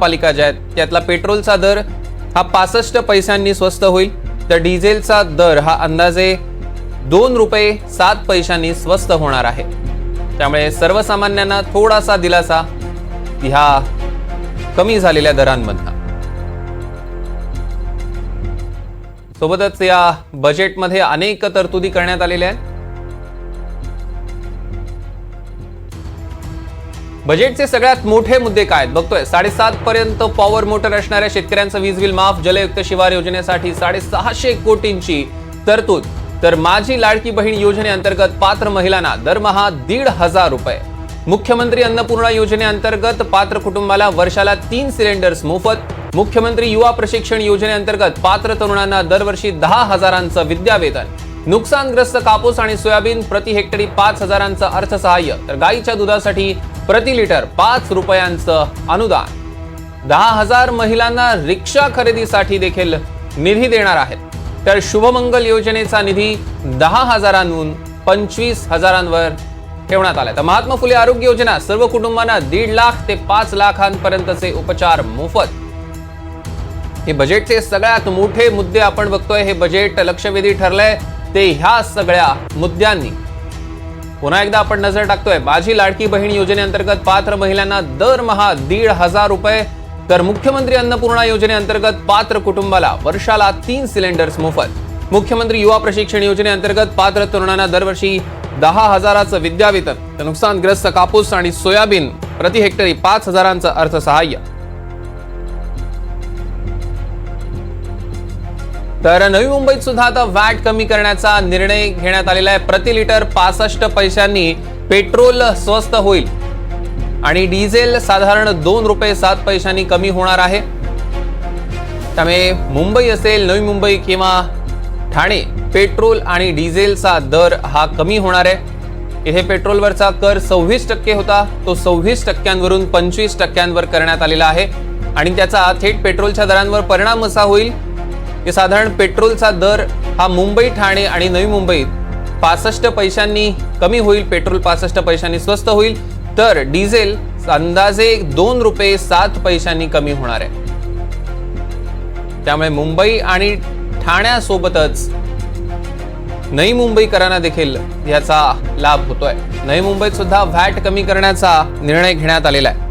पालिका ज्या आहेत त्यातला पेट्रोलचा दर हा पासष्ट पैशांनी स्वस्त होईल. तर डिझेलचा दर हा अंदाजे दोन रुपये सात पैशांनी स्वस्त होणार आहे. त्यामुळे सर्वसामान्यांना थोडासा दिलासा ह्या कमी झालेल्या दरांमधला सोबतच या बजेटमध्ये अनेक तरतुदी करण्यात आलेल्या आहेत. बजेटचे सगळ्यात मोठे मुद्दे काय आहेत? बघतोय साडेसात पर्यंत पॉवर मोटर असणाऱ्या शेतकऱ्यांचं वीज बिल माफ जलयुक्त शिवार योजनेसाठी साडेसहाशे कोटींची तरतूद. तर माझी लाडकी बहीण योजनेअंतर्गत पात्र महिलांना दरमहा दीड हजार रुपये. मुख्यमंत्री अन्नपूर्णा योजनेअंतर्गत पात्र कुटुंबाला वर्षाला तीन सिलेंडर्स मोफत. मुख्यमंत्री युवा प्रशिक्षण योजनेअंतर्गत पात्र तरुणांना दरवर्षी दहा हजारांचं विद्यावेतन. नुकसानग्रस्त कापूस आणि सोयाबीन प्रति हेक्टरी पाच हजारांचं अर्थसहाय्य. तर गाईच्या दुधासाठी प्रति लिटर पाच रुपयांचं अनुदान. दहा हजार महिलांना रिक्षा खरेदीसाठी देखील निधी देणार आहेत. तर शुभमंगल योजनेचा निधी दहा हजारांहून पंचवीस हजारांवर ठेवण्यात आला तर महात्मा फुले आरोग्य योजना सर्व कुटुंबांना दीड लाख ते पाच लाखांपर्यंतचे उपचार मोफत. हे बजेटचे सगळ्यात मोठे मुद्दे आपण बघतोय. हे बजेट लक्षवेधी ठरलंय. ते ह्या सगळ्या मुद्द्यांनी. पुन्हा एकदा आपण नजर टाकतोय. माझी लाडकी बहीण योजनेअंतर्गत पात्र महिलांना दरमहा दीड हजार रुपये तर मुख्यमंत्री अन्नपूर्णा योजनेअंतर्गत पात्र कुटुंबाला वर्षाला तीन सिलेंडर्स मोफत. मुख्यमंत्री युवा प्रशिक्षण योजनेअंतर्गत पात्र तरुणांना दरवर्षी दहा हजाराचं विद्यावेतन तर नुकसानग्रस्त कापूस आणि सोयाबीन प्रति हेक्टरी पाच हजारांचं अर्थसहाय्य. तर नवी मुंबईत सुद्धा आता वॅट कमी करण्याचा निर्णय घेण्यात आलेला आहे. प्रति लिटर पासष्ट पैशांनी पेट्रोल स्वस्त होईल. आणि डिझेल साधारण दोन रुपये सात पैशांनी कमी होणार आहे. त्यामुळे मुंबई असेल नवी मुंबई किंवा ठाणे पेट्रोल आणि डिझेलचा दर हा कमी होणार आहे. इथे पेट्रोलवरचा कर सव्वीस टक्के होता. तो सव्वीस टक्क्यांवरून पंचवीस टक्क्यांवर करण्यात आलेला आहे. आणि त्याचा थेट पेट्रोलच्या दरांवर परिणाम असा होईल की साधारण पेट्रोलचा दर हा मुंबई ठाणे आणि नवी मुंबईत पासष्ट पैशांनी कमी होईल पेट्रोल पासष्ट पैशांनी स्वस्त होईल. तर डिझेल अंदाजे दोन रुपये सात पैशांनी कमी होणार आहे. त्यामुळे मुंबई आणि ठाण्यासोबतच नवी मुंबईकरांना देखील याचा लाभ होतोय. नवी मुंबईत सुद्धा व्हॅट कमी करण्याचा निर्णय घेण्यात आलेला आहे.